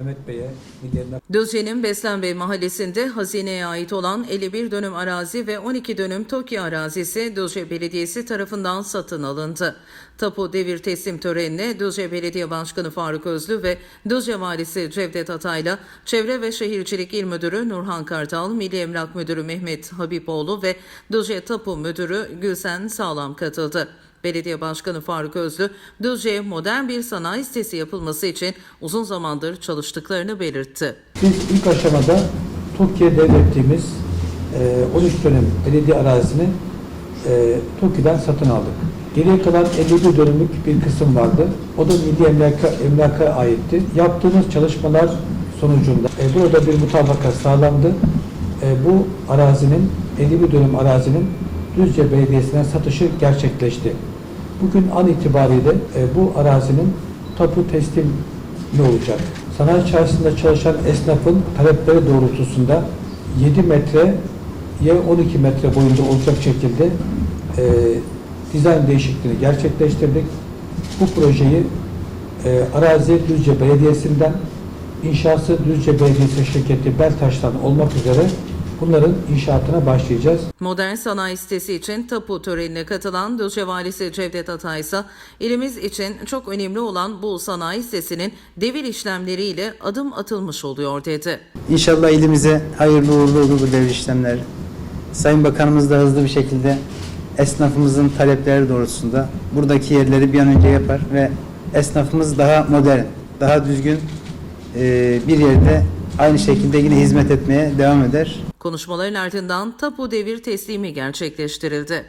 Mehmet Bey'e, Milli Emlak Düzce'nin Beslenbey mahallesinde hazineye ait olan 51 dönüm arazi ve 12 dönüm TOKİ arazisi Düzce Belediyesi tarafından satın alındı. Tapu devir teslim törenine Düzce Belediye Başkanı Faruk Özlü ve Düzce Valisi Cevdet Atay'la Çevre ve Şehircilik İl Müdürü Nurhan Kartal, Milli Emlak Müdürü Mehmet Habipoğlu ve Düzce Tapu Müdürü Gülsen Sağlam katıldı. Belediye Başkanı Faruk Özlü, Düzce'ye modern bir sanayi sitesi yapılması için uzun zamandır çalıştıklarını belirtti. Biz ilk aşamada TOKİ'ye devrettiğimiz e, 13 dönüm belediye arazisini e, TOKİ'den satın aldık. Geriye kalan 51 dönümlük bir kısım vardı. O da Milli Emlaka, Emlak'a aitti. Yaptığımız çalışmalar sonucunda e, burada bir mutabakat sağlandı. E, bu arazinin, 51 dönüm arazinin Düzce Belediyesi'ne satışı gerçekleşti. Bugün an itibariyle e, bu arazinin tapu teslim ne olacak? Sanayi çarşısında çalışan esnafın talepleri doğrultusunda 7 metreye 12 metre boyunda olacak şekilde e, dizayn değişikliğini gerçekleştirdik. Bu projeyi e, arazi Düzce Belediyesi'nden inşası Düzce Belediyesi şirketi Beltaş'tan olmak üzere bunların inşaatına başlayacağız. Modern sanayi sitesi için tapu törenine katılan Düzce Valisi Cevdet Atay ise ilimiz için çok önemli olan bu sanayi sitesinin devir işlemleriyle adım atılmış oluyor dedi. İnşallah ilimize hayırlı uğurlu olur bu devir işlemler. Sayın Bakanımız da hızlı bir şekilde esnafımızın talepleri doğrultusunda buradaki yerleri bir an önce yapar ve esnafımız daha modern, daha düzgün eee, bir yerde aynı şekilde yine hizmet etmeye devam eder. Konuşmaların ardından tapu devir teslimi gerçekleştirildi.